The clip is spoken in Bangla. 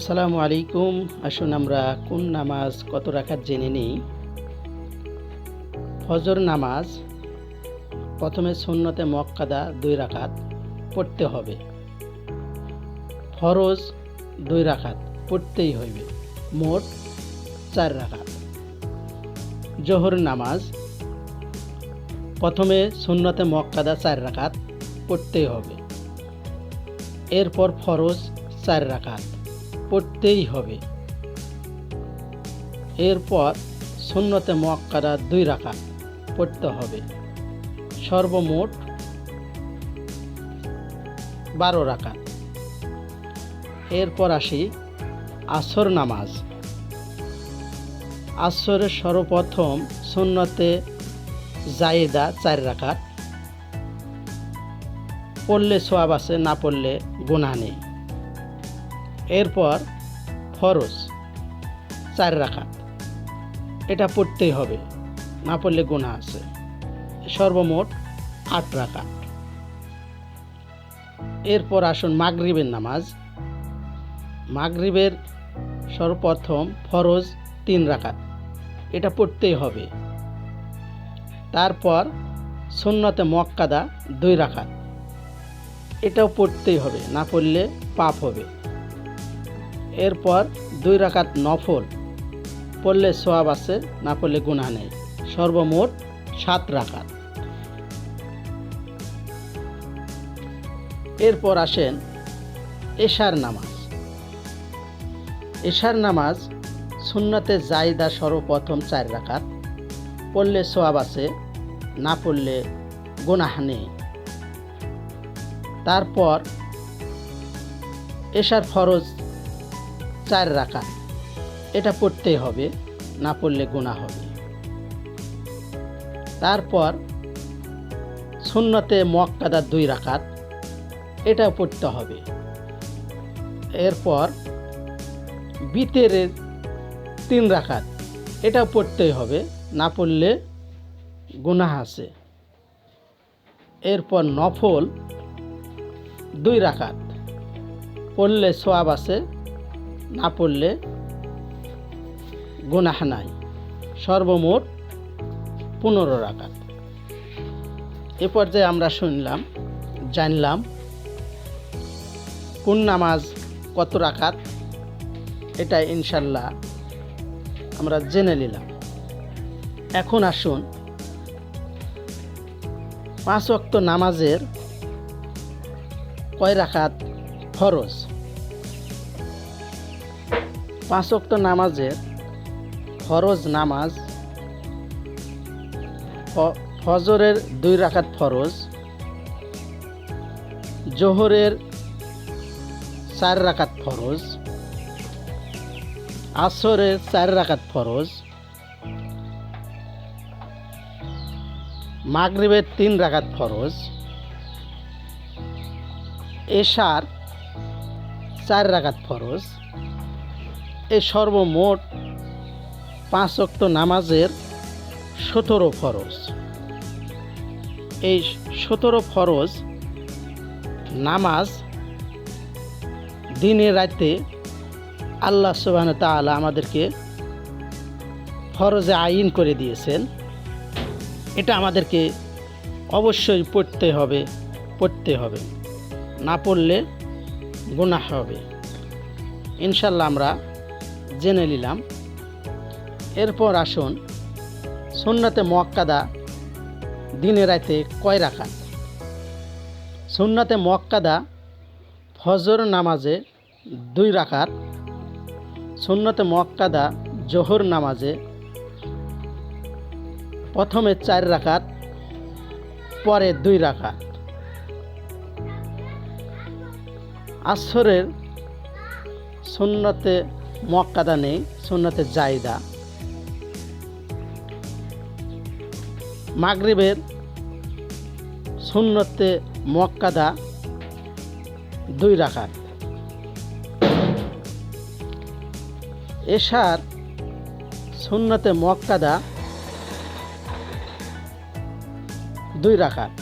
আসসালামু আলাইকুম। আসুন আমরা কোন নামাজ কত রাখাত জেনে নিই। ফজর নামাজ, প্রথমে সুন্নতে মক্কাদা দুই রাখাত পড়তে হবে। ফরজ দুই রাখাত পড়তেই হইবে, মোট চার রাখাত জোহর নামাজ, প্রথমে সুন্নতে মক্কাদা চার রাখাত পড়তেই হবে। এরপর ফরজ চার রাখাত পড়তেই হবে। এরপর সুন্নতে মক্কারা দুই রাখা পড়তে হবে। সর্বমোট বারো রাখা এরপর আসি আসর নামাজ। আসরের সর্বপ্রথম সুন্নতে জায়েদা চার রাখাত পড়লে সোয়াব আছে, না পড়লে গুণা নেই। এরপর ফরজ চার রাখাত এটা পড়তেই হবে, না পড়লে গোনা আছে। সর্বমোট আট রাখাত এরপর আসুন মাগরিবের নামাজ। মাগরিবের সর্বপ্রথম ফরজ তিন রাখাত এটা পড়তেই হবে। তারপর সুন্নতে মক্কাদা দুই রাখাত এটাও পড়তেই হবে, না পড়লে পাপ হবে। এরপর দুই রাকাত নফল, পড়লে সোয়াব আছে, না পড়লে গুণা নেই। সর্বমোট সাত রাকাত। এরপর আসেন এশার নামাজ। এশার নামাজ সুন্নতে জায়দা সর্বপ্রথম চার রাকাত, পড়লে সোয়াব আছে, না পড়লে গুনাহ নেই। তারপর এশার ফরজ চার রাখা এটা পড়তেই হবে, না পড়লে গুণা হবে। তারপর সুন্নতে মক্কাদার দুই রাখাত এটা পড়তে হবে। এরপর বিতেরের তিন রাখাত এটা পড়তেই হবে, না পড়লে গুনাহ আছে। এরপর নফল দুই রাখাত পড়লে সোয়াব আছে না পড়লে গুনাহ নাই। সর্বমোট পনেরো রাকাত। এ পর্যায়ে আমরা শুনলাম, জানলাম কোন নামাজ কত রাকাত, এটা ইনশাল্লাহ আমরা জেনে নিলাম। এখন আসুন পাঁচ ওয়াক্ত নামাজের কয় রাখাত ফরজ? পাঁচ ওয়াক্ত নামাজের ফরজ নামাজ ফজরের দুই রাকাত ফরজ, জোহরের চার রাকাত ফরজ, আসরের চার রাকাত ফরজ, মাগরিবের তিন রাকাত ফরজ, এশার চার রাকাত ফরজ এই সর্বমোট পাঁচ অক্ত নামাজের সতেরো ফরজ। এই সতেরো ফরজ নামাজ দিনে রাতে আল্লাহ সুবাহ তাআলা আমাদেরকে ফরজে আইন করে দিয়েছেন। এটা আমাদেরকে অবশ্যই পড়তে হবে পড়তে হবে। না পড়লে গুনাহ হবে। ইনশাল্লাহ আমরা জেনে নিলাম। এরপর আসুন সুন্নতে মক্কাদা দিনে রাতে কয় রাখাত সুন্নতে মক্কাদা ফজর নামাজে দুই রাখাত সুন্নতে মক্কাদা জোহর নামাজে প্রথমে চার রাখাত পরে দুই রাখাত আসরের সুন্নতে মক্কাদা নেই সুন্নতে জায়দা। মাগরিবের সুন্নতে মক্কাদা দুই রাখাত এশার সুন্নতে মক্কাদা দুই রাখাত